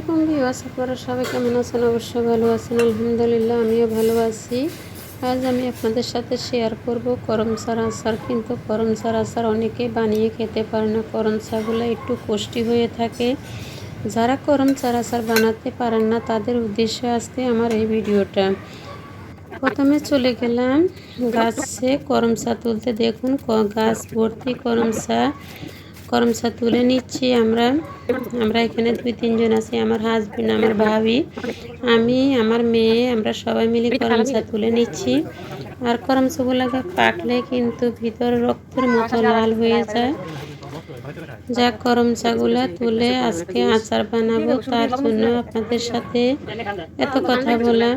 আলাইকুম ভিউয়ার্স, আপনারা সবাই কেমন আছেন? অবশ্যই ভালো আছেন, আলহামদুলিল্লাহ, আমিও ভালো আছি। আজ আমি আপনাদের সাথে শেয়ার করব করমচার আচার। কিন্তু করমচার আচার অনেকে বানিয়ে খেতে পারে না। করমচাগুলো একটু কষ্টি হয়ে থাকে। যারা করমচার আচার বানাতে পারেন না, তাদের উদ্দেশ্যে আজকে আমার এই ভিডিওটা। প্রথমে চলে গেলাম গাছে করম করমচা তুলতে। দেখুন গাছ ভর্তি করম করমচা করমচা তুলে নিচ্ছি। আমরা আমরা এখানে দুই, তিনজন আছি, আমার হাজবেন্ড আমার ভাবি। আমি, আমার মেয়ে, আমরা সবাই মিলে করমচা তুলে নিচ্ছি। আর করমচাগুলোকে পাকলে কিন্তু ভিতর রক্তের মতো লাল হয়ে যায়। যা করমচাগুলা তুলে আজকে আচার বানাবো, তার জন্য আপনাদের সাথে এত কথা বলা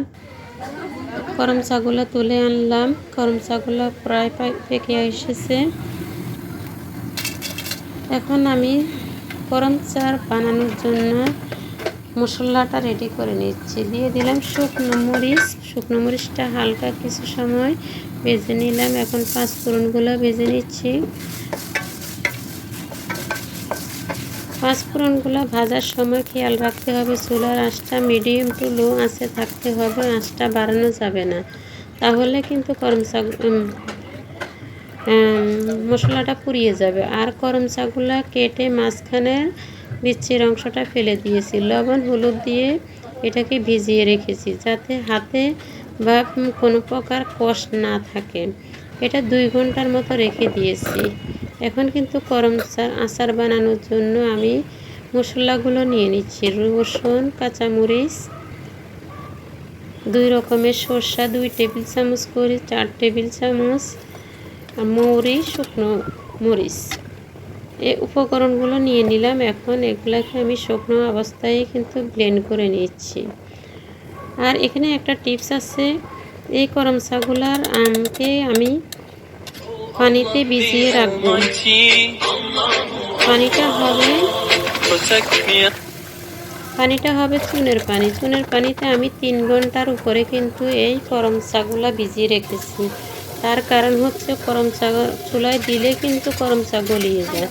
করমচাগুলো তুলে আনলাম। করমচাগুলো প্রায় পেকে এসেছে। এখন আমি গরম চার বানানোর জন্য মশলাটা রেডি করে নিচ্ছি। দিয়ে দিলাম শুকনো মরিচ। শুকনো মরিচটা হালকা কিছু সময় ভেজে নিলাম। এখন পাঁচ ফোড়নগুলো ভেজে নিচ্ছি। পাঁচ ফোড়নগুলো ভাজার সময় খেয়াল রাখতে হবে। চুলার আঁচটা মিডিয়াম টু লো আঁচে থাকতে হবে। আঁচটা বাড়ানো যাবে না। তাহলে কিন্তু করমচা মশলাটা পুড়িয়ে যাবে। আর করম চাগুলা কেটে মাঝখানে বিচ্ছির অংশটা ফেলে দিয়েছি। লবণ, হলুদ দিয়ে এটাকে ভিজিয়ে রেখেছি যাতে হাতে বা কোনো প্রকার কষ না থাকে। এটা দুই ঘণ্টার মতো রেখে দিয়েছি। এখন কিন্তু করম চা আচার বানানোর জন্য আমি মশলাগুলো নিয়ে নিচ্ছি। রসুন, কাঁচামরিচ, দুই রকমের সর্ষা দুই টেবিল চামচ করে, চার টেবিল চামচ মৌরি শুকনো মরিচ। এই উপকরণগুলো নিয়ে নিলাম এখন। এগুলাকে আমি শুকনো অবস্থায় কিন্তু ব্লেন্ড করে নিচ্ছি। আর এখানে একটা টিপস আছে, এই করমচাগুলার আমকে আমি পানিতে ভিজিয়ে রাখব। পানিটা হবে পানিটা হবে চুনের পানি। চুনের পানিতে আমি তিন ঘণ্টার উপরে কিন্তু এই করম চাগুলা ভিজিয়ে রেখেছি। তার কারণ হচ্ছে করম চা চুলায় দিলে কিন্তু করম চা গলিয়ে যায়।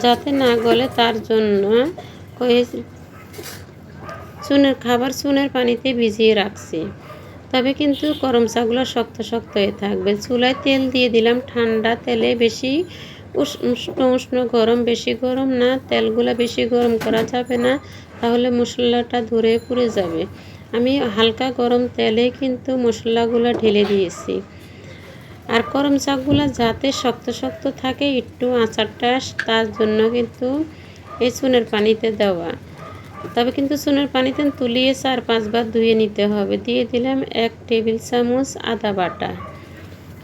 যাতে না গলে তার জন্য চুনের খাবার চুনের পানিতে ভিজিয়ে রাখছি। তবে কিন্তু করম চাগুলো শক্ত শক্ত হয়ে থাকবে। চুলায় তেল দিয়ে দিলাম ঠান্ডা তেলে বেশি উষ- উষ্ণ উষ্ণ গরম, বেশি গরম না, তেলগুলো বেশি গরম করা যাবে না, তাহলে মশলাটা ধরে পুড়ে যাবে। আমি হালকা গরম তেলে কিন্তু মশলাগুলো ঢেলে দিয়েছি। আর করম শাকগুলো যাতে শক্ত শক্ত থাকে, একটু আচারটা তার জন্য কিন্তু এই চুনের পানিতে দেওয়া। তবে কিন্তু চুনের পানিতে তুলিয়ে চার, পাঁচবার ধুয়ে নিতে হবে। দিয়ে দিলাম এক টেবিল চামচ আদা বাটা।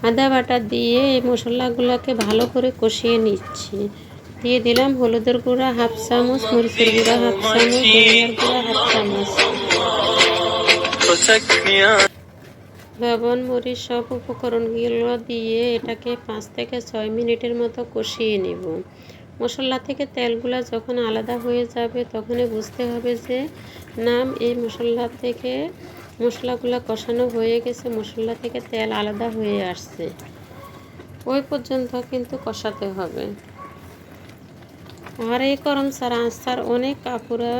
আদা বাটা দিয়ে এই মশলাগুলোকে ভালো করে কষিয়ে নিচ্ছি। দিয়ে দিলাম হলুদের গুঁড়া হাফ চামচ, মরিচের গুঁড়া হাফ চামচ গুঁড়া হাফ চামচ. লবণ, মরিচ সব উপকরণগুলো দিয়ে এটাকে পাঁচ থেকে ছয় মিনিটের মতো কষিয়ে নেব। মশলা থেকে তেলগুলো যখন আলাদা হয়ে যাবে, তখনই বুঝতে হবে যে নাম এই মশলা থেকে মশলাগুলো কষানো হয়ে গেছে, মশলা থেকে তেল আলাদা হয়ে আসছে। ওই পর্যন্ত কিন্তু কষাতে হবে। আর এই করম ছাড়া আচার অনেক কাকুরা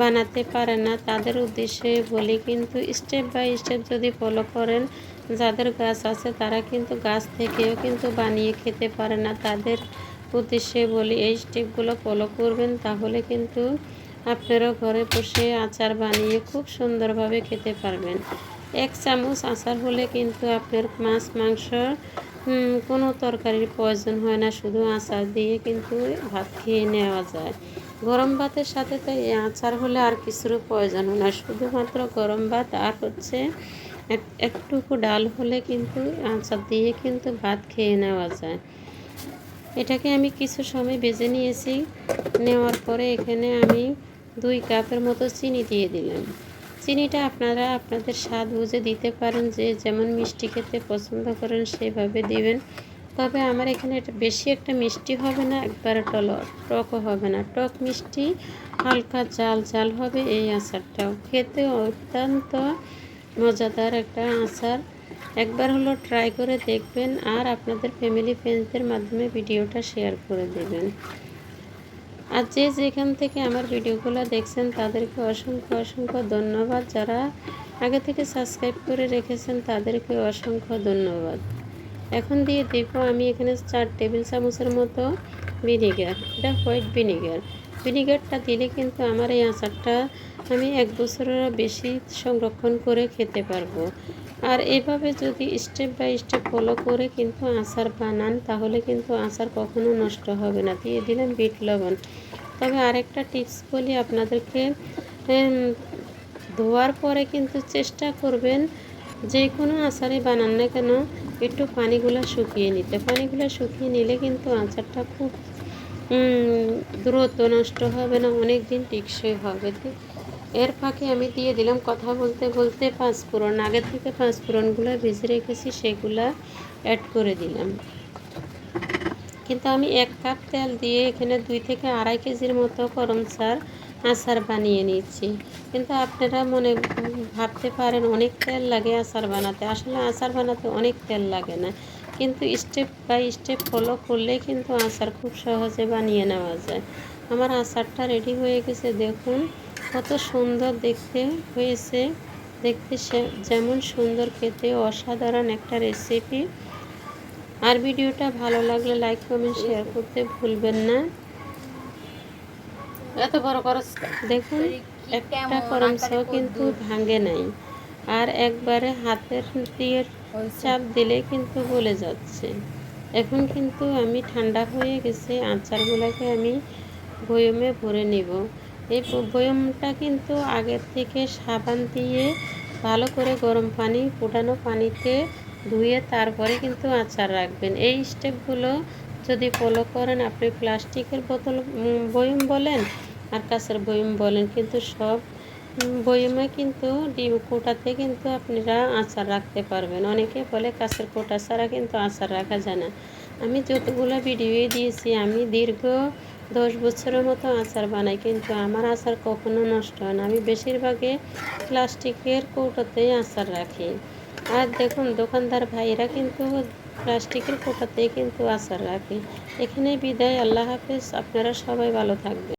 বানাতে পারে না। তাদের উদ্দেশ্যে বলি কিন্তু স্টেপ বাই স্টেপ যদি ফলো করেন, যাদের গাছ আছে তারা কিন্তু গাছ থেকেও কিন্তু বানিয়ে খেতে পারে না। তাদের উদ্দেশ্যে বলি এই স্টেপগুলো ফলো করবেন, তাহলে কিন্তু আপনারাও ঘরে বসে আচার বানিয়ে খুব সুন্দরভাবে খেতে পারবেন। এক চামচ আচার হলে কিন্তু আপনার মাছ, মাংস কোনো তরকারির প্রয়োজন হয় না। শুধু আচার দিয়ে কিন্তু ভাত খেয়ে নেওয়া যায়। গরম ভাতের সাথে তো এই আচার হলে আর কিছুর প্রয়োজন না। শুধুমাত্র গরম ভাত আর হচ্ছে এক- একটুকু ডাল হলে কিন্তু আচার দিয়ে কিন্তু ভাত খেয়ে নেওয়া যায়। এটাকে আমি কিছু সময় বেজে নিয়েছি। নেওয়ার পরে এখানে আমি দুই কাপের মতো চিনি দিয়ে দিলাম। চিনিটা আপনারা আপনাদের স্বাদ বুঝে দিতে পারেন যে যেমন মিষ্টি খেতে পছন্দ করেন সেভাবে দিবেন। তবে আমার এখানে এটা বেশি একটা মিষ্টি হবে না, একবারে টল, টকও হবে না। টক মিষ্টি, হালকা জাল জাল হবে এই আচারটাও। খেতে অত্যন্ত মজাদার একটা আচার। একবার হলো ট্রাই করে দেখবেন আর আপনাদের ফ্যামিলি ফ্রেন্ডসদের মাধ্যমে ভিডিওটা শেয়ার করে দেবেন। আর যে যেখান থেকে আমার ভিডিওগুলো দেখছেন, তাদেরকে অসংখ্য অসংখ্য ধন্যবাদ। যারা আগে থেকে সাবস্ক্রাইব করে রেখেছেন, তাদেরকে অসংখ্য ধন্যবাদ। এখন দিয়ে দেব আমি এখানে চার টেবিল চামচের মতো ভিনিগার, এটা হোয়াইট ভিনিগার। ভিনিগারটা দিলে কিন্তু আমার এই আচারটা আমি এক বছরেরও বেশি সংরক্ষণ করে খেতে পারব। আর এভাবে যদি স্টেপ বাই স্টেপ ফলো করে কিন্তু আচার বানান, তাহলে কিন্তু আচার কখনো নষ্ট হবে না। দিয়ে দিলাম বিট লবণ। তবে আরেকটা টিপস বলি আপনাদেরকে ধোয়ার পরে কিন্তু চেষ্টা করবেন যে কোনো আচারে বানান না কেন একটু পানিগুলো শুকিয়ে নিতে। পানিগুলো শুকিয়ে নিলে কিন্তু আচারটা খুব দ্রুত নষ্ট হবে না অনেক দিন টিকসই হবে। এর ফাঁকে আমি দিয়ে দিলাম কথা বলতে বলতে পাঁচ ফোড়ন আগে থেকে পাঁচ ফোড়নগুলো ভেজে রেখেছি, সেগুলা অ্যাড করে দিলাম। কিন্তু আমি এক কাপ তেল দিয়ে এখানে দুই থেকে আড়াই কেজির মতো করম চার আচার বানিয়ে নিচ্ছি। কিন্তু আপনারা মনে ভাবতে পারেন, অনেক তেল লাগে আচার বানাতে। আসলে আচার বানাতে অনেক তেল লাগে না। কিন্তু স্টেপ বাই স্টেপ ফলো করলে কিন্তু আচার খুব সহজে বানিয়ে নেওয়া যায়। আমার আচারটা রেডি হয়ে গেছে। দেখুন, কত সুন্দর দেখতে হয়েছে। দেখতে যেমন সুন্দর খেতে, অসাধারণ একটা রেসিপি আর ভিডিওটা ভালো লাগলে লাইক কমেন্ট শেয়ার করতে ভুলবেন না। এত বড় করস দেখুন একটা করমচাও কিন্তু ভাঙে নাই। আর একবারে হাতের দিয়ে চাপ দিলে কিন্তু গলে যাচ্ছে। এখন কিন্তু আমি ঠান্ডা হয়ে গেছে আচারগুলোকে আমি বয়মে ভরে নিব। এই বয়মটা কিন্তু আগের থেকে সাবান দিয়ে ভালো করে গরম পানি ফুটানো পানিতে ধুয়ে তারপরে কিন্তু আচার রাখবেন। এই স্টেপগুলো যদি ফলো করেন, আপনি প্লাস্টিকের বোতল বয়ম বলেন আর কাঁচের বয়ম বলেন, কিন্তু সব বয়মে কিন্তু ডিম কোটাতে কিন্তু আপনারা আচার রাখতে পারবেন। অনেকে বলে কাঁচের কোটা ছাড়া কিন্তু আচার রাখা যায় না। আমি যতগুলো ভিডিও দিয়েছি, আমি দীর্ঘ দশ বছরের মতো আচার বানাই, কিন্তু আমার আচার কখনো নষ্ট হয় না। আমি বেশিরভাগে প্লাস্টিকের কৌটাতেই আচার রাখি। আর দেখুন, দোকানদার ভাইয়েরা কিন্তু প্লাস্টিকের কোটাতে কিন্তু আচার রাখি। এখানে বিদায় আল্লাহ হাফেজ। আপনারা সবাই ভালো থাকবেন।